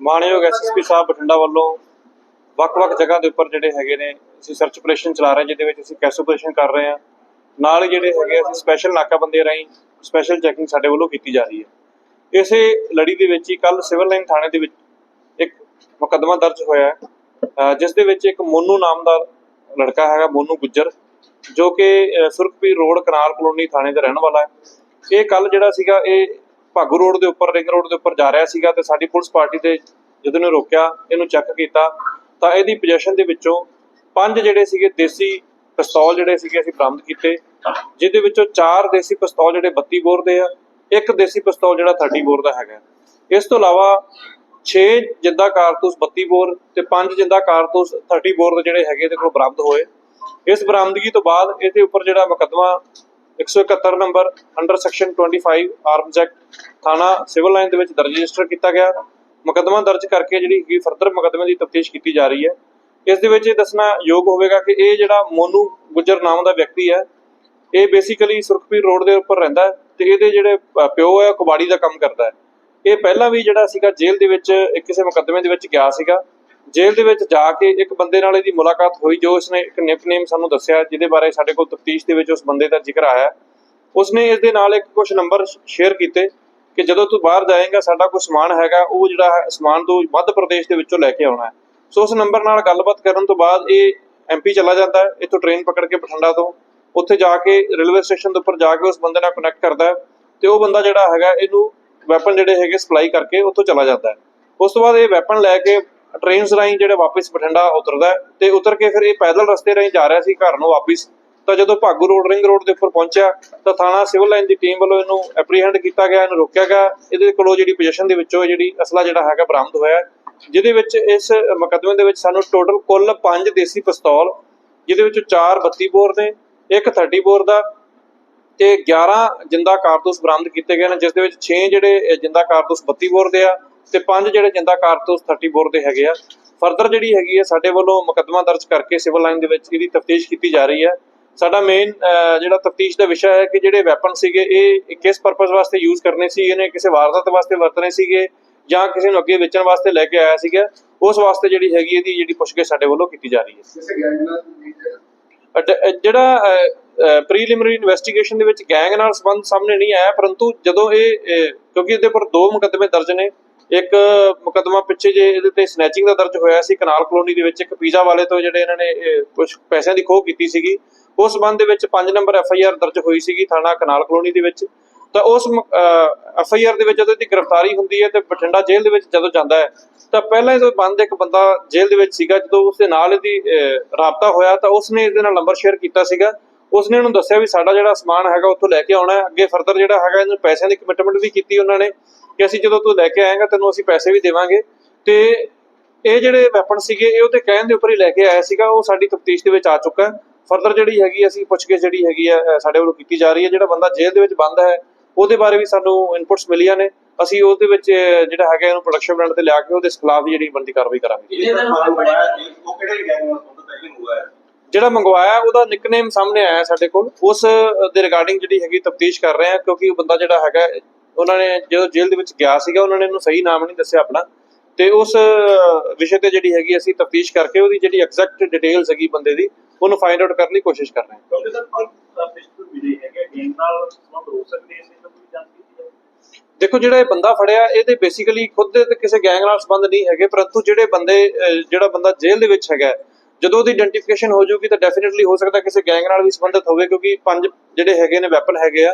ਮਾਣਯੋਗ ਐਸਐਸਪੀ ਸਾਹਿਬ ਬਠਿੰਡਾ ਵੱਲੋਂ ਵੱਖ-ਵੱਖ ਜਗ੍ਹਾ ਦੇ ਉੱਪਰ ਜਿਹੜੇ ਹੈਗੇ ਨੇ, ਅਸੀਂ ਸਰਚ ਆਪਰੇਸ਼ਨ ਚਲਾ ਰਹੇ ਜਿਹਦੇ ਵਿੱਚ ਅਸੀਂ ਕੈਸ ਆਪਰੇਸ਼ਨ ਕਰ ਰਹੇ ਹਾਂ। ਨਾਲ ਹੀ ਜਿਹੜੇ ਹੈਗੇ ਅਸੀਂ ਸਪੈਸ਼ਲ ਨਾਕਾਬੰਦੀ ਰਾਹੀਂ ਸਪੈਸ਼ਲ ਚੈਕਿੰਗ ਸਾਡੇ ਵੱਲੋਂ ਕੀਤੀ ਜਾ ਰਹੀ ਹੈ। ਇਸੇ ਲੜੀ ਦੇ ਵਿੱਚ ਹੀ ਕੱਲ ਸਿਵਲ ਲਾਈਨ ਥਾਣੇ ਦੇ ਵਿੱਚ ਇੱਕ ਮੁਕੱਦਮਾ ਦਰਜ ਹੋਇਆ ਹੈ, ਅਹ, ਜਿਸ ਦੇ ਵਿੱਚ ਇੱਕ ਮੋਨੂ ਨਾਮ ਦਾ ਲੜਕਾ ਹੈਗਾ, ਮੋਨੂ ਗੁੱਜਰ, ਜੋ ਕਿ, ਅਹ ਰੋਡ, ਕਨਾਲ ਕਲੋਨੀ ਥਾਣੇ ਦਾ ਰਹਿਣ ਵਾਲਾ ਹੈ। ਇਹ ਕੱਲ ਜਿਹੜਾ ਸੀਗਾ, ਇਹ ਭਾਗੂ ਰੋਡ ਦੇ ਉੱਪਰ, ਰਿੰਗ ਰੋਡ ਦੇ ਉੱਪਰ ਜਾ ਰਿਹਾ ਸੀਗਾ ਤੇ ਸਾਡੀ ਪੁਲਿਸ ਪਾਰਟੀ ਦੇ ਜਦੋਂ ਨੇ ਰੋਕਿਆ, ਇਹਨੂੰ ਚੈੱਕ ਕੀਤਾ, ਤਾਂ ਇਹਦੀ ਪੋਜੀਸ਼ਨ ਦੇ ਵਿੱਚੋਂ ਪੰਜ ਜਿਹੜੇ ਸੀਗੇ ਦੇਸੀ ਪਿਸਤੌਲ ਜਿਹੜੇ ਸੀਗੇ ਅਸੀਂ ਬਰਾਮਦ ਕੀਤੇ, ਜਿਹਦੇ ਵਿੱਚੋਂ ਚਾਰ ਦੇਸੀ ਪਿਸਤੌਲ ਜਿਹੜੇ 32 ਬੋਰ ਦੇ ਆ, ਇੱਕ ਦੇਸੀ ਪਿਸਤੌਲ ਜਿਹੜਾ 30 ਬੋਰ ਦਾ ਹੈਗਾ। ਇਸ ਤੋਂ ਇਲਾਵਾ 6 ਜਿੰਦਾ ਕਾਰਤੂਸ 32 ਬੋਰ ਤੇ 5 ਜਿੰਦਾ ਕਾਰਤੂਸ 30 ਬੋਰ ਦੇ ਜਿਹੜੇ ਹੈਗੇ ਇਹਦੇ ਕੋਲ ਬਰਾਮਦ ਹੋਏ। ਇਸ ਬਰਾਮਦਗੀ ਤੋਂ ਬਾਅਦ ਇਹਦੇ ਉੱਪਰ ਜਿਹੜਾ ਮੁਕੱਦਮਾ 171 number under section 25 arms act ਥਾਣਾ ਸਿਵਲ ਲਾਈਨ ਦੇ ਵਿੱਚ ਦਰਜ ਰਜਿਸਟਰ ਕੀਤਾ ਗਿਆ। ਮੁਕੱਦਮਾ ਦਰਜ ਕਰਕੇ ਜਿਹੜੀ ਹੈਗੀ ਫਰਦਰ ਮੁਕੱਦਮੇ ਦੀ ਤਫਤੀਸ਼ ਕੀਤੀ ਜਾ ਰਹੀ ਹੈ। ਇਸ ਦੇ ਵਿੱਚ ਇਹ ਦੱਸਣਾ ਯੋਗ ਹੋਵੇਗਾ ਕਿ ਇਹ ਜਿਹੜਾ ਮੋਨੂ ਗੁੱਜਰ ਨਾਮ ਦਾ ਵਿਅਕਤੀ ਹੈ, ਇਹ ਬੇਸਿਕਲੀ ਸੁਰਖਪੀਰ ਰੋਡ ਦੇ ਉੱਪਰ ਰਹਿੰਦਾ ਹੈ ਤੇ ਇਹਦੇ ਜਿਹੜੇ ਪਿਓ ਹੈ ਉਹ ਕਬਾੜੀ ਦਾ ਕੰਮ ਕਰਦਾ ਹੈ। ਇਹ ਪਹਿਲਾਂ ਵੀ ਜਿਹੜਾ ਸੀਗਾ ਜੇਲ੍ਹ ਦੇ ਵਿੱਚ ਕਿਸੇ ਮੁਕੱਦਮੇ ਦੇ ਵਿੱਚ ਗਿਆ ਸੀਗਾ। ਜੇਲ੍ਹ ਦੇ ਵਿੱਚ ਜਾ ਕੇ ਇੱਕ ਬੰਦੇ ਨਾਲ ਇਹਦੀ ਮੁਲਾਕਾਤ ਹੋਈ, ਜੋ ਇਸਨੇ ਇੱਕ ਨਿਕਨੇਮ ਸਾਨੂੰ ਦੱਸਿਆ, ਜਿਹਦੇ ਬਾਰੇ ਸਾਡੇ ਕੋਲ ਤਫਤੀਸ਼ ਦੇ ਵਿੱਚ ਉਸ ਬੰਦੇ ਦਾ ਜ਼ਿਕਰ ਆਇਆ। ਉਸਨੇ ਇਸ ਦੇ ਨਾਲ ਇੱਕ ਕੁਝ ਨੰਬਰ ਸ਼ੇਅਰ ਕੀਤੇ ਕਿ ਜਦੋਂ ਤੂੰ ਬਾਹਰ ਜਾਏਗਾ, ਸਾਡਾ ਕੋਈ ਸਮਾਨ ਹੈਗਾ, ਉਹ ਜਿਹੜਾ ਹੈ, ਸਮਾਨ ਤੂੰ ਮੱਧ ਪ੍ਰਦੇਸ਼ ਦੇ ਵਿੱਚੋਂ ਲੈ ਕੇ ਆਉਣਾ ਹੈ। ਸੋ ਉਸ ਨੰਬਰ ਨਾਲ ਗੱਲਬਾਤ ਕਰਨ ਤੋਂ ਬਾਅਦ ਇਹ ਐਮਪੀ ਚਲਾ ਜਾਂਦਾ ਹੈ, ਇੱਥੋਂ ਟ੍ਰੇਨ ਪਕੜ ਕੇ ਬਠਿੰਡਾ ਤੋਂ। ਉੱਥੇ ਜਾ ਕੇ ਰੇਲਵੇ ਸਟੇਸ਼ਨ ਦੇ ਉੱਪਰ ਜਾ ਕੇ ਉਸ ਬੰਦੇ ਨਾਲ ਕਨੈਕਟ ਕਰਦਾ ਹੈ ਤੇ ਉਹ ਬੰਦਾ ਜਿਹੜਾ ਹੈਗਾ, ਇਹਨੂੰ ਵੈਪਨ ਜਿਹੜੇ ਹੈਗੇ ਸਪਲਾਈ ਕਰਕੇ ਉੱਥੋਂ ਚਲਾ ਜਾਂਦਾ ਹੈ। ਉਸ ਤੋਂ ਬਾਅਦ ਇਹ ਵੈਪਨ ਲੈ ਕੇ ਟ੍ਰੇਨਸ ਰਾਹੀਂ ਜਿਹੜਾ ਵਾਪਸ ਬਠਿੰਡਾ ਉਤਰਦਾ ਹੈ ਤੇ ਉਤਰ ਕੇ ਫਿਰ ਇਹ ਪੈਦਲ ਰਸਤੇ ਰਾਹੀਂ ਜਾ ਰਿਹਾ ਸੀ ਘਰ ਨੂੰ ਵਾਪਸ। ਤਾਂ ਜਦੋਂ ਭਾਗੂ ਰੋਡ, ਰਿੰਗ ਰੋਡ ਦੇ ਉੱਪਰ ਪਹੁੰਚਿਆ, ਤਾਂ ਥਾਣਾ ਸਿਵਲ ਲਾਈਨ ਦੀ ਟੀਮ ਵੱਲੋਂ ਇਹਨੂੰ ਐਪਰੀਹੈਂਡ ਕੀਤਾ ਗਿਆ, ਇਹਨੂੰ ਰੋਕਿਆ ਗਿਆ। ਇਹਦੇ ਕੋਲੋਂ ਜਿਹੜੀ ਪੋਜੀਸ਼ਨ ਦੇ ਵਿੱਚੋਂ ਜਿਹੜੀ ਅਸਲਾ ਜਿਹੜਾ ਹੈਗਾ ਬਰਾਮਦ ਹੋਇਆ ਜਿਹਦੇ ਵਿੱਚ ਇਸ ਮੁਕੱਦਮੇ ਦੇ ਵਿੱਚ ਸਾਨੂੰ ਟੋਟਲ ਕੁੱਲ 5 ਦੇਸੀ ਪਿਸਤੌਲ, ਜਿਹਦੇ ਵਿੱਚੋਂ 4 32 ਬੋਰ ਨੇ, ਇੱਕ 30 ਬੋਰ ਦਾ ਤੇ 11 ਜਿੰਦਾ ਕਾਰਤੂਸ ਬਰਾਮਦ ਕੀਤੇ ਗਏ ਨੇ, ਜਿਸ ਦੇ ਵਿੱਚ 6 ਜਿਹੜੇ ਜਿੰਦਾ ਕਾਰਤੂਸ 32 ਬੋਰ ਦੇ ਆ ਤੇ 5 ਜਿਹੜੇ ਜਿੰਦਾ ਕਾਰਤੂਸ 30 ਬੋਰ ਦੇ ਹੈਗੇ ਆ ਫਰਦਰ ਜਿਹੜੀ ਹੈਗੀ ਹੈ ਸਾਡੇ ਵੱਲੋਂ ਮੁਕੱਦਮਾ ਦਰਜ ਕਰਕੇ ਸਿਵਲ ਲਾਈਨ ਦੇ ਵਿੱਚ ਇਹਦੀ ਤਫਤੀਸ਼ ਕੀਤੀ ਜਾ ਰਹੀ ਹੈ ਸਾਡਾ ਮੇਨ ਜਿਹੜਾ ਤਫਤੀਸ਼ ਦਾ ਵਿਸ਼ਾ ਹੈ ਕਿ ਜਿਹੜੇ ਵੈਪਨ ਸੀਗੇ ਇਹ ਕਿਸ ਪਰਪਸ ਵਾਸਤੇ ਯੂਜ਼ ਕਰਨੇ ਸੀ? ਇਹਨੇ ਕਿਸੇ ਵਾਰਦਾਤ ਵਾਸਤੇ ਵਰਤਨੇ ਸੀਗੇ ਜਾਂ ਕਿਸੇ ਨੂੰ ਅੱਗੇ ਵੇਚਣ ਵਾਸਤੇ ਲੈ ਕੇ ਆਇਆ ਸੀਗਾ? ਉਸ ਵਾਸਤੇ ਜਿਹੜੀ ਹੈਗੀ ਇਹਦੀ ਜਿਹੜੀ ਪੁੱਛਗਿੱਛ ਸਾਡੇ ਵੱਲੋਂ ਕੀਤੀ ਜਾ ਰਹੀ ਹੈ। ਜਿਹੜਾ ਪ੍ਰੀਲਿਮਿਨਰੀ ਇਨਵੈਸਟੀਗੇਸ਼ਨ ਦੇ ਵਿੱਚ ਗੈਂਗ ਨਾਲ ਸੰਬੰਧ ਸਾਹਮਣੇ ਨਹੀਂ ਆਇਆ ਪਰੰਤੂ ਜਦੋਂ ਇਹ ਕਿਉਂਕਿ ਇਹਦੇ ਪਰ ਦੋ ਮੁਕੱਦਮੇ ਦਰਜ ਨੇ ਇੱਕ ਮੁਕੱਦਮਾ ਪਿੱਛੇ ਜੇ ਇਹਦੇ ਤੇ ਸਨੈਚਿੰਗ ਦਾ ਦਰਜ ਹੋਇਆ ਸੀ, ਕਨਾਲ ਕਲੋਨੀ ਦੇ ਵਿੱਚ ਇੱਕ ਪੀਜ਼ਾ ਵਾਲੇ ਤੋਂ ਜਿਹੜੇ ਇਹਨਾਂ ਨੇ ਕੁਝ ਪੈਸਿਆਂ ਦੀ ਖੋਹ ਕੀਤੀ ਸੀਗੀ। ਉਸ ਸੰਬੰਧ ਦੇ ਵਿੱਚ 5 ਨੰਬਰ ਐਫ ਆਈ ਆਰ ਦਰਜ ਹੋਈ ਸੀਗੀ ਥਾਣਾ ਕਨਾਲ ਕਲੋਨੀ ਦੇ ਵਿੱਚ। ਤਾਂ ਉਸ ਐਫ ਆਈ ਆਰ ਦੇ ਵਿੱਚ ਜਦੋਂ ਇਹਦੀ ਗ੍ਰਿਫਤਾਰੀ ਹੁੰਦੀ ਹੈ ਤੇ ਬਠਿੰਡਾ ਜੇਲ੍ਹ ਦੇ ਵਿੱਚ ਜਦੋਂ ਜਾਂਦਾ ਹੈ, ਤਾਂ ਪਹਿਲਾਂ ਹੀ ਬੰਦ ਇੱਕ ਬੰਦਾ ਜੇਲ੍ਹ ਦੇ ਵਿੱਚ ਸੀਗਾ, ਜਦੋਂ ਉਸ ਦੇ ਨਾਲ ਇਹਦੀ ਰਾਬਤਾ ਹੋਇਆ ਤਾਂ ਉਸਨੇ ਇਹਦੇ ਨਾਲ ਨੰਬਰ ਸ਼ੇਅਰ ਕੀਤਾ ਸੀਗਾ। ਉਸਨੇ ਇਹਨੂੰ ਦੱਸਿਆ ਵੀ ਸਾਡਾ ਜਿਹੜਾ ਸਮਾਨ ਹੈਗਾ ਉੱਥੋਂ ਲੈ ਕੇ ਆਉਣਾ ਹੈ, ਅੱਗੇ ਫਰਦਰ ਜਿਹੜਾ ਹੈਗਾ ਇਹਨੂੰ ਪੈਸਿਆਂ ਦੀ ਕਮਿਟਮੈਂਟ ਵੀ ਕੀਤੀ ਉਹਨਾਂ ਨੇ। ਕਿ ਅਸੀਂ ਜਦੋਂ ਤੂੰ ਲੈ ਕੇ ਆਏਗਾ ਤੈਨੂੰ ਅਸੀਂ ਪੈਸੇ ਵੀ ਦੇਵਾਂਗੇ। ਤੇ ਇਹ ਜਿਹੜੇ ਵੈਪਨ ਸੀਗੇ ਇਹ ਉਹਦੇ ਕਹਿਣ ਦੇ ਉੱਪਰ ਹੀ ਲੈ ਕੇ ਆਇਆ ਸੀਗਾ। ਉਹ ਸਾਡੀ ਤਫਤੀਸ਼ ਦੇ ਵਿੱਚ ਆ ਚੁੱਕਾ ਹੈ। ਫਰਦਰ ਜਿਹੜੀ ਹੈਗੀ ਅਸੀਂ ਪੁੱਛਗਿੱਛ ਜਿਹੜੀ ਹੈਗੀ ਆ ਸਾਡੇ ਵੱਲੋਂ ਕੀਤੀ ਜਾ ਰਹੀ ਹੈ। ਜਿਹੜਾ ਬੰਦਾ ਜੇਲ੍ਹ ਦੇ ਵਿੱਚ ਬੰਦ ਹੈ ਉਹਦੇ ਬਾਰੇ ਵੀ ਸਾਨੂੰ ਇਨਪੁਟਸ ਮਿਲੀਆਂ ਨੇ। ਅਸੀਂ ਉਹਦੇ ਵਿੱਚ ਜਿਹੜਾ ਹੈਗਾ ਇਹਨੂੰ ਪ੍ਰੋਡਕਸ਼ਨ ਬ੍ਰਾਂਡ ਤੇ ਲਿਆ ਕੇ ਉਹਦੇ ਖਿਲਾਫ ਜਿਹੜੀ ਬਣਦੀ ਕਾਰਵਾਈ ਕਰਾਂਗੇ। ਜਿਹੜਾ ਮੰਗਵਾਇਆ ਉਹਦਾ ਨਿਕਨੇਮ ਸਾਹਮਣੇ ਆਇਆ ਸਾਡੇ ਕੋਲ। ਉਸ ਦੇ ਰਿਗਾਰਡਿੰਗ ਜਿਹੜੀ ਹੈਗੀ ਤਫਤੀਸ਼ ਕਰ ਰਹੇ ਹਾਂ ਕਿਉਂਕਿ ਉਹ ਬੰਦਾ ਜਿਹੜਾ ਹੈਗਾ ਉਹਨਾਂ ਨੇ ਜਦੋਂ ਜੇਲ੍ਹ ਦੇ ਵਿੱਚ ਗਿਆ ਸੀਗਾ ਉਹਨਾਂ ਨੇ ਇਹਨੂੰ ਸਹੀ ਨਾਮ ਨਹੀਂ ਦੱਸਿਆ ਆਪਣਾ। ਤੇ ਉਸ ਵਿਸ਼ੇ ਤੇ ਜਿਹੜੀ ਹੈਗੀ ਅਸੀਂ ਤਫਤੀਸ਼ ਕਰਕੇ ਉਹਦੀ ਜਿਹੜੀ ਐਗਜ਼ੈਕਟ ਡਿਟੇਲਸ ਹੈਗੀ ਬੰਦੇ ਦੀ ਉਹਨੂੰ ਫਾਈਂਡ ਆਊਟ ਕਰਨ ਦੀ ਕੋਸ਼ਿਸ਼ ਕਰ ਰਹੇ ਹਾਂ। ਕਿਉਂਕਿ ਸਰ ਪਰ ਪਿਸਟਲ ਮਿਲੇ ਹੈਗੇ ਗੈਂਗ ਨਾਲ ਸੰਬੰਧ ਹੋ ਸਕਦੇ ਇਸ ਨੂੰ ਕੋਈ ਜਾਣਕਾਰੀ ਹੈ ਦੇਖੋ ਜਿਹੜਾ ਇਹ ਬੰਦਾ ਫੜਿਆ ਇਹਦੇ ਬੇਸਿਕਲੀ ਖੁਦ ਦੇ ਤੇ ਕਿਸੇ ਗੈਂਗ ਨਾਲ ਸੰਬੰਧ ਨਹੀਂ ਹੈਗੇ ਪਰੰਤੂ ਜਿਹੜੇ ਬੰਦੇ ਜਿਹੜਾ ਬੰਦਾ ਜੇਲ੍ਹ ਦੇ ਵਿੱਚ ਹੈਗਾ ਜਦੋਂ ਉਹਦੀ ਆਇਡੈਂਟੀਫਿਕੇਸ਼ਨ ਹੋ ਜਾਊਗੀ ਤਾਂ ਡੈਫੀਨਿਟਲੀ ਹੋ ਸਕਦਾ ਕਿਸੇ ਗੈਂਗ ਨਾਲ ਵੀ ਸੰਬੰਧਿਤ ਹੋਵੇ ਕਿਉਂਕਿ ਪੰਜ ਜਿਹੜੇ ਹੈਗੇ ਨੇ ਵੈਪਨ ਹੈਗੇ ਆ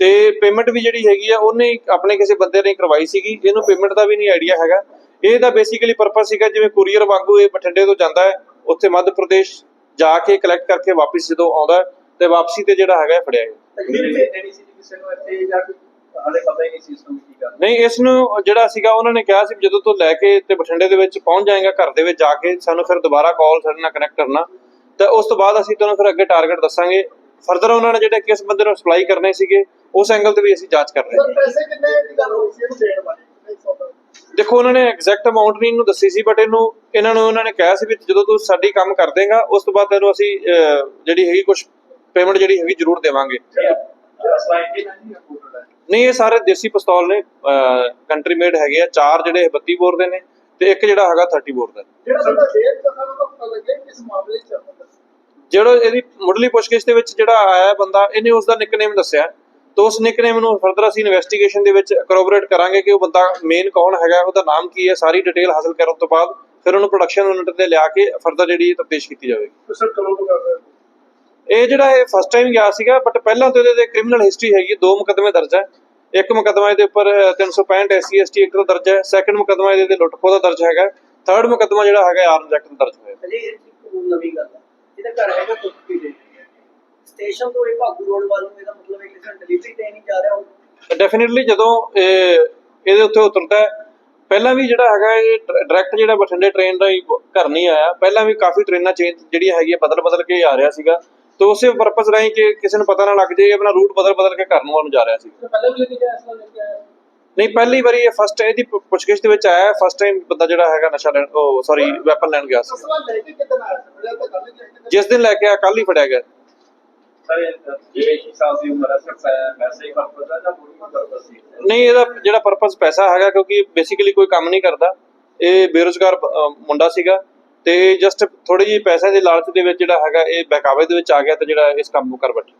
ਤੇ ਪੇਮੈਂਟ ਵੀ ਜਿਹੜੀ ਹੈਗੀ ਆ ਉਹਨੇ ਆਪਣੇ ਕਿਸੇ ਬੰਦੇ ਨੇ ਕਰਵਾਈ ਸੀਗੀ। ਇਹਨੂੰ ਪੇਮੈਂਟ ਦਾ ਵੀ ਨਹੀਂ ਆਈਡੀਆ ਹੈਗਾ। ਇਹ ਤਾਂ ਬੇਸਿਕਲੀ ਪਰਪਸ ਸੀਗਾ ਜਿਵੇਂ ਕੁਰੀਅਰ ਵਾਂਗੂ ਇਹ ਬਠਿੰਡੇ ਤੋਂ ਜਾਂਦਾ ਹੈ ਉੱਥੇ ਮੱਧ ਪ੍ਰਦੇਸ਼ ਜਾ ਕੇ ਕਲੈਕਟ ਕਰਕੇ ਵਾਪਸ ਜਦੋਂ ਆਉਂਦਾ ਤੇ ਵਾਪਸੀ ਤੇ ਜਿਹੜਾ ਹੈਗਾ ਫੜਿਆ ਗਿਆ। ਨਹੀਂ ਇਸ ਨੂੰ ਜਿਹੜਾ ਸੀਗਾ ਉਹਨਾਂ ਨੇ ਕਿਹਾ ਸੀ ਜਦੋਂ ਤੋਂ ਲੈ ਕੇ ਤੇ ਬਠਿੰਡੇ ਦੇ ਵਿੱਚ ਪਹੁੰਚ ਜਾਏਗਾ ਘਰ ਦੇ ਵਿੱਚ ਜਾ ਕੇ ਸਾਨੂੰ ਫਿਰ ਦੁਬਾਰਾ ਕਾਲ ਸਾਡੇ ਨਾਲ ਕਨੈਕਟ ਕਰਨਾ। ਤੇ ਉਸ ਤੋਂ ਬਾਅਦ ਅਸੀਂ ਤੁਹਾਨੂੰ ਫਿਰ ਅੱਗੇ ਟਾਰਗੇਟ ਦੱਸਾਂਗੇ। ਫਰਦਰ ਉਹਨਾਂ ਨੇ ਜਿਹੜੇ ਕਿਸ ਬੰਦੇ ਨੂੰ ਸਪਲਾਈ ਕਰਨੇ ਸੀਗੇ ਉਸ ਐਂਗਲ ਤੇ ਵੀ ਅਸੀਂ ਜਾਂਚ ਕਰ ਰਹੇ ਹਾਂ। ਪੈਸੇ ਕਿੰਨੇ ਦੀ ਗੱਲ ਹੋਈ ਸੀ ਇਹਨੂੰ ਦੇਣ ਵਾਲੀ। ਦੇਖੋ ਉਹਨਾਂ ਨੇ ਐਗਜ਼ੈਕਟ ਅਮਾਉਂਟ ਨਹੀਂ ਇਹਨੂੰ ਦੱਸੀ ਸੀ ਬਟ ਇਹਨੂੰ ਇਹਨਾਂ ਨੂੰ ਉਹਨਾਂ ਨੇ ਕਿਹਾ ਸੀ ਵੀ ਜਦੋਂ ਤੂੰ ਸਾਡੀ ਕੰਮ ਕਰ ਦੇਗਾ ਉਸ ਤੋਂ ਬਾਅਦ ਤੈਨੂੰ ਅਸੀਂ ਜਿਹੜੀ ਹੈਗੀ ਕੁਝ ਪੇਮੈਂਟ ਜਿਹੜੀ ਹੈਗੀ ਜ਼ਰੂਰ ਦੇਵਾਂਗੇ। ਨਹੀਂ ਇਹ ਸਾਰੇ ਦੇਸੀ ਪਿਸਤੌਲ ਨੇ ਕੰਟਰੀ ਮੇਡ ਹੈਗੇ ਆ ਚਾਰ ਜਿਹੜੇ 32 ਬੋਰ ਦੇ ਨੇ ਤੇ ਇੱਕ ਜਿਹੜਾ ਹੈਗਾ 30 ਬੋਰ ਦਾ। ਜਿਹੜਾ ਇਹਦੀ ਮੁੱਢਲੀ ਪੁੱਛਗਿੱਛ ਦੇ ਵਿੱਚ ਜਿਹੜਾ ਆਇਆ ਬੰਦਾ ਇਹਨੇ ਉਸ ਦਾ ਨਿਕਨੇਮ ਦੱਸਿਆ। ਤਾਂ ਉਸ ਨਿਕਨੇਮ ਨੂੰ ਫਰਦਰ ਅਸੀਂ ਇਨਵੈਸਟੀਗੇਸ਼ਨ ਦੇ ਵਿੱਚ ਕਰੋਬੋਰੇਟ ਕਰਾਂਗੇ ਕਿ ਉਹ ਬੰਦਾ ਮੇਨ ਕੌਣ ਹੈਗਾ ਉਹਦਾ ਨਾਮ ਕੀ ਹੈ ਸਾਰੀ ਡਿਟੇਲ ਹਾਸਲ ਕਰਨ ਤੋਂ ਬਾਅਦ ਫਿਰ ਉਹਨੂੰ ਪ੍ਰੋਡਕਸ਼ਨ ਯੂਨਿਟ ਤੇ ਲਿਆ ਕੇ ਫਰਦਰ ਜਿਹੜੀ ਤਫਤੀਸ਼ ਕੀਤੀ ਜਾਵੇਗੀ। ਸਰ ਕਦੋਂ ਤੋਂ ਕਰ ਰਹੇ ਇਹ ਜਿਹੜਾ ਇਹ ਫਸਟ ਟਾਈਮ ਗਿਆ ਸੀਗਾ ਬਟ ਪਹਿਲਾਂ ਤੋਂ ਇਹਦੇ ਤੇ ਕ੍ਰਿਮੀਨਲ ਹਿਸਟਰੀ ਹੈਗੀ ਹੈ, ਦੋ ਮੁਕੱਦਮੇ ਦਰਜ ਹੈ। ਇੱਕ ਮੁਕੱਦਮਾ ਇਹਦੇ ਉੱਪਰ ਅਹ, 365 ਐਸਸੀ ਐਸਟੀ ਐਕਟ ਦਾ ਦਰਜ ਹੈ ਸੈਕੰਡ ਮੁਕੱਦਮਾ ਇਹਦੇ ਤੇ ਲੁੱਟਖੋ ਦਾ ਦਰਜ ਹੈਗਾ ਥਰਡ ਮੁਕੱਦਮਾ ਜਿਹੜਾ ਹੈਗਾ ਆਰਮਜ਼ ਐਕਟ ਦਾ ਦਰਜ ਹੋਇਆ। ਹੋਰ ਨਵੀਂ ਗੱਲ ਹੈ ਇਹਦਾ ਘਰ ਹੈਗਾ ਸੁੱਕੀ ਦੇ ਸਟੇਸ਼ਨ ਤੋਂ ਇਹ ਭਾਗੂ ਰੋਡ ਵੱਲ ਨੂੰ ਇਹਦਾ ਮਤਲਬ ਹੈ ਕਿਸੇ ਡਿਲੀਵਰੀ ਤੇ ਨਹੀਂ ਜਾ ਰਿਹਾ ਉਹ। ਡੈਫੀਨਿਟਲੀ ਜਦੋਂ ਇਹ ਇਹਦੇ ਉੱਤੇ ਉਤਰਦਾ ਹੈ ਪਹਿਲਾਂ ਵੀ ਜਿਹੜਾ ਹੈਗਾ ਇਹ ਡਾਇਰੈਕਟ ਜਿਹੜਾ ਬਠਿੰਡੇ ਟ੍ਰੇਨ ਦਾ ਹੀ ਘਰ ਨਹੀਂ ਆਇਆ। ਪਹਿਲਾਂ ਵੀ ਕਾਫੀ ਟ੍ਰੇਨਾਂ ਚੇਂਜ ਜਿਹੜੀਆਂ ਹੈਗੀਆਂ ਬਦਲ ਬਦਲ ਕੇ ਆ ਰਿਹਾ ਸੀਗਾ। ਤੇ ਉਸੇ ਪਰਪਸ ਰਾਹੀਂ ਕਿ ਕਿਸੇ ਨੂੰ ਪਤਾ ਨਾ ਲੱਗ ਜਾਏ ਆਪਣਾ ਰੂਟ ਬਦਲ ਬਦਲ ਕੇ ਘਰ ਨੂੰ ਆਉਣ ਜਾ ਰਿਹਾ ਸੀ। ਪਹਿਲਾਂ ਵੀ ਇਹ ਐਸਾ ਲੱਗਿਆ ਨਹੀਂ ਪਹਿਲੀ ਵਾਰੀ ਇਹ ਫਸਟ ਇਹਦੀ ਪੁੱਛਗਿੱਛ ਦੇ ਵਿੱਚ ਆਇਆ ਫਸਟ ਟਾਈਮ ਬੰਦਾ ਜਿਹੜਾ ਹੈਗਾ ਨਸ਼ਾ ਲੈਣ ਉਹ ਸੌਰੀ ਵੈਪਨ ਲੈਣ ਗਿਆ ਸੀ। ਜਿਸ ਦਿਨ ਲੈ ਕੇ ਆ ਕੱਲ ਹੀ ਫੜਿਆ ਗਿਆ। ਸਰ ਜਿਹੜੇ ਇੱਕ ਸਾਲ ਦੀ ਉਮਰ ਹੈ ਸਿਰਫ ਵੈਸੇ ਹੀ ਪਰਪਸ ਹੈ ਜਾਂ ਕੋਈ ਪਰਪਸ ਨਹੀਂ ਇਹਦਾ ਜਿਹੜਾ ਪਰਪਸ ਪੈਸਾ ਹੈਗਾ ਕਿਉਂਕਿ ਬੇਸਿਕਲੀ ਕੋਈ ਕੰਮ ਨਹੀਂ ਕਰਦਾ। ਇਹ ਬੇਰੁਜ਼ਗਾਰ ਮੁੰਡਾ ਸੀਗਾ ਤੇ ਜਸਟ ਥੋੜੀ ਜਿਹੀ ਪੈਸੇ ਦੇ ਲਾਲਚ ਦੇ ਵਿੱਚ ਜਿਹੜਾ ਹੈਗਾ ਇਹ ਬਹਿਕਾਵੇ ਦੇ ਵਿੱਚ ਆ ਗਿਆ ਤੇ ਜਿਹੜਾ ਇਸ ਕੰਮ ਨੂੰ ਕਰ ਬੈਠਾ।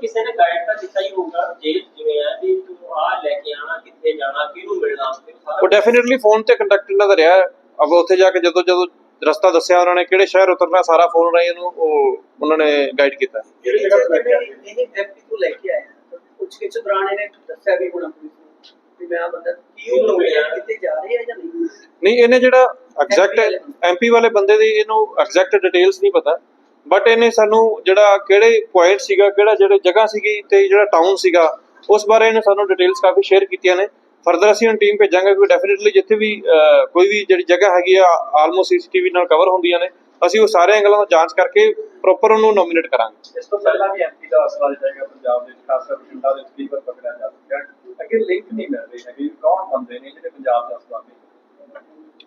ਕਿਸੇ ਨੇ ਗਾਈਡ ਤਾਂ ਦਿੱਤਾ ਹੀ ਹੋਊਗਾ ਜੇਲ੍ਹ ਜਿਵੇਂ ਹੈ ਵੀ ਤੂੰ ਆ ਲੈ ਕੇ ਆਣਾ ਕਿੱਥੇ ਜਾਣਾ ਕਿਹਨੂੰ ਮਿਲਣਾ ਸਾਰਾ ਉਹ ਡੈਫੀਨਿਟਲੀ ਫੋਨ ਤੇ ਕੰਟੈਕਟ ਇਹਨਾਂ ਦਾ ਰਿਹਾ। ਅਬ ਉੱਥੇ ਜਾ ਕੇ ਜਦੋਂ ਜਦੋਂ ਰਸਤਾ ਦੱਸਿਆ ਉਹਨਾਂ ਨੇ ਕਿਹੜੇ ਸ਼ਹਿਰ ਉਤਰਨਾ ਸਾਰਾ ਫੋਨ ਰਾਹੀਂ ਇਹਨੂੰ ਉਹ ਉਹਨਾਂ ਨੇ ਗਾਈਡ ਕੀਤਾ। ਜਿਹੜੀ ਜਗ੍ਹਾ ਤੋਂ ਲੈ ਕੇ ਆਏ ਇਹ ਐਮਪੀ ਤੋਂ ਲੈ ਕੇ ਆਇਆ ਕੁਝ ਕਿਛ ਦੌਰਾਨ ਇਹਨੇ ਦੱਸਿਆ ਵੀ ਹੋਣਾ ਪੁਲਿਸ ਨੂੰ ਵੀ ਮੈਂ ਆਹ ਬੰਦਾ ਕੀ ਉਹ ਮਿਲਿਆ ਕਿੱਥੇ ਜਾ ਰਿਹਾ ਜਾਂ ਨਹੀਂ? ਨਹੀਂ ਇਹਨੇ ਜਿਹੜਾ ਐਗਜ਼ੈਕਟ ਐਮਪੀ ਵਾਲੇ ਬੰਦੇ। ਦੀ ਇਹਨੂੰ ਐਗਜ਼ੈਕਟ ਡਿਟੇਲਸ ਨਹੀਂ ਪਤਾ। ਬਟ ਇਹਨੇ ਸਾਨੂੰ ਜਿਹੜਾ ਕਿਹੜੇ ਪੁਆਇੰਟ ਸੀਗਾ ਕਿਹੜਾ ਜਿਹੜੇ ਜਗ੍ਹਾ ਸੀਗੀ ਤੇ ਜਿਹੜਾ ਟਾਊਨ ਸੀਗਾ ਉਸ ਬਾਰੇ ਇਹਨੇ ਸਾਨੂੰ ਡਿਟੇਲਸ ਕਾਫੀ ਸ਼ੇਅਰ ਕੀਤੀਆਂ ਨੇ। ਫਰਦਰ ਅਸੀਂ ਹੁਣ ਟੀਮ ਭੇਜਾਂਗੇ ਕਿ ਡੈਫੀਨਿਟਲੀ ਜਿੱਥੇ ਵੀ ਕੋਈ ਵੀ ਜਿਹੜੀ ਜਗ੍ਹਾ ਹੈਗੀ ਆ ਆਲਮੋਸਟ ਸੀਸੀਟੀਵੀ ਨਾਲ ਕਵਰ ਹੁੰਦੀਆਂ ਨੇ। ਅਸੀਂ ਉਹ ਸਾਰੇ ਐਂਗਲਾਂ ਤੋਂ ਜਾਂਚ ਕਰਕੇ ਪ੍ਰੋਪਰ ਉਹਨੂੰ ਨੋਮੀਨੇਟ ਕਰਾਂਗੇ। ਇਸ ਤੋਂ ਪਹਿਲਾਂ ਵੀ ਐਮਪੀ ਦਾ ਅਸਲਾ ਜਿਹੜਾ ਪੰਜਾਬ ਦੇ ਖਾਸ ਕਰ ਬਠਿੰਡਾ ਦੇ ਵਾਰ ਪਕੜਿਆ ਜਾ ਚੁੱਕਿਆ ਅੱਗੇ ਲਿੰਕ ਨਹੀਂ ਮਿਲ ਰਹੀ ਹੈਗੀ। ਕੌਣ ਬੰਦੇ ਨੇ ਜਿਹੜੇ ਪੰਜਾਬ ਦਾ ਅਸਲਾ ਨੇ?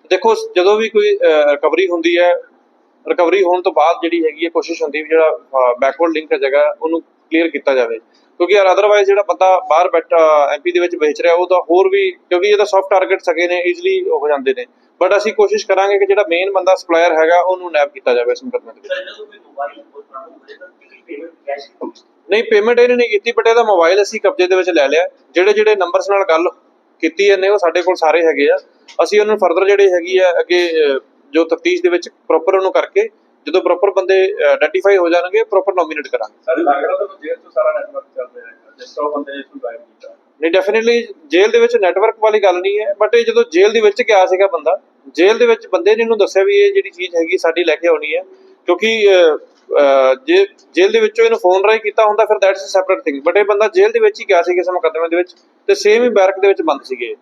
ਦੇਖੋ ਜਦੋਂ ਵੀ ਕੋਈ ਰਿਕਵਰੀ ਹੁੰਦੀ ਹੈ ਰਿਕਵਰੀ ਹੋਣ ਤੋਂ ਬਾਅਦ ਜਿਹੜੀ ਹੈਗੀ ਹੈ ਕੋਸ਼ਿਸ਼ ਹੁੰਦੀ ਵੀ ਜਿਹੜਾ ਬੈਕਵਰਡ ਲਿੰਕ ਹੈ ਜਗ੍ਹਾ ਉਹਨੂੰ ਕਲੀਅਰ ਕੀਤਾ ਜਾਵੇ। ਕਿਉਂਕਿ ਯਾਰ ਅਦਰਵਾਈਜ਼ ਜਿਹੜਾ ਬੰਦਾ ਬਾਹਰ ਬੈਠਾ ਐਮਪੀ ਦੇ ਵਿੱਚ ਵੇਚ ਰਿਹਾ ਉਹ ਤਾਂ ਹੋਰ ਵੀ ਕਿਉਂਕਿ ਇਹਦਾ ਸੌਫਟ ਟਾਰਗੇਟ ਸਕੇ ਨੇ ਈਜ਼ੀਲੀ ਹੋ ਜਾਂਦੇ ਨੇ। ਬਟ ਅਸੀਂ ਕੋਸ਼ਿਸ਼ ਕਰਾਂਗੇ ਕਿ ਜਿਹੜਾ ਮੇਨ ਬੰਦਾ ਸਪਲਾਇਰ ਹੈਗਾ ਉਹਨੂੰ ਨੈਪ ਕੀਤਾ ਜਾਵੇ ਇਸ ਮੁਕੱਦਮੇ ਦੇ ਵਿੱਚ। ਨਹੀਂ ਪੇਮੈਂਟ ਇਹਨੇ ਨਹੀਂ ਕੀਤੀ ਬਟ ਇਹਦਾ ਮੋਬਾਈਲ ਅਸੀਂ ਕਬਜ਼ੇ ਦੇ ਵਿੱਚ ਲੈ ਲਿਆ। ਜਿਹੜੇ ਜਿਹੜੇ ਨੰਬਰਸ ਨਾਲ ਗੱਲ ਕੀਤੀ ਇਹਨੇ ਉਹ ਸਾਡੇ ਕੋਲ ਸਾਰੇ ਹੈਗੇ ਆ। ਅਸੀਂ ਉਹਨੂੰ ਫਰਦਰ ਜਿਹੜੇ ਹੈਗੀ ਆ ਅੱਗੇ ਜੋ ਤਫਤੀਸ਼ ਦੇ ਵਿੱਚ ਪ੍ਰੋਪਰ ਉਹਨੂੰ ਕਰਕੇ ਜਦੋਂ ਪ੍ਰੋਪਰ ਬੰਦੇ ਆਇਡੈਂਟੀਫਾਈ ਹੋ ਜਾਣਗੇ ਪ੍ਰੋਪਰ ਨੋਮੀਨੇਟ ਕਰਾਂਗੇ। ਸਾਡੇ ਲੱਗਦਾ ਤੁਹਾਨੂੰ ਜੇਲ੍ਹ ਤੋਂ ਸਾਰਾ ਨੈਟਵਰਕ ਚੱਲ ਰਿਹਾ ਹੈ ਜਿਸ ਤੋਂ ਬੰਦੇ ਨੇ ਇਸ ਨੂੰ ਗਾਈਡ ਕੀਤਾ। ਨਹੀਂ ਡੈਫੀਨਿਟਲੀ ਜੇਲ੍ਹ ਦੇ ਵਿੱਚ ਨੈਟਵਰਕ ਵਾਲੀ ਗੱਲ ਨਹੀਂ ਹੈ ਬਟ ਇਹ ਜਦੋਂ ਜੇਲ੍ਹ ਦੇ ਵਿੱਚ ਗਿਆ ਸੀਗਾ ਬੰਦਾ ਜੇਲ੍ਹ ਦੇ ਵਿੱਚ ਬੰਦੇ ਨੇ ਇਹਨੂੰ ਦੱਸਿਆ ਵੀ ਇਹ ਜਿਹੜੀ ਚੀਜ਼ ਹੈਗੀ ਸਾਡੀ ਲੈ ਕੇ ਆਉਣੀ ਹੈ ਕਿਉਂਕਿ ਜੇ ਜੇਲ੍ਹ ਦੇ ਵਿੱਚੋਂ ਇਹਨੂੰ ਫੋਨ ਰਾਹੀਂ ਕੀਤਾ ਹੁੰਦਾ ਫਿਰ that's a separate thing but ਇਹ ਬੰਦਾ ਜੇਲ੍ਹ ਦੇ ਵਿੱਚ ਹੀ ਗਿਆ ਸੀ ਕਿਸੇ ਮੁਕੱਦਮੇ ਦੇ ਵਿੱਚ ਤੇ ਸੇਮ ਹੀ ਬੈਰਕ ਦੇ ਵਿੱਚ ਬੰਦ ਸੀਗੇ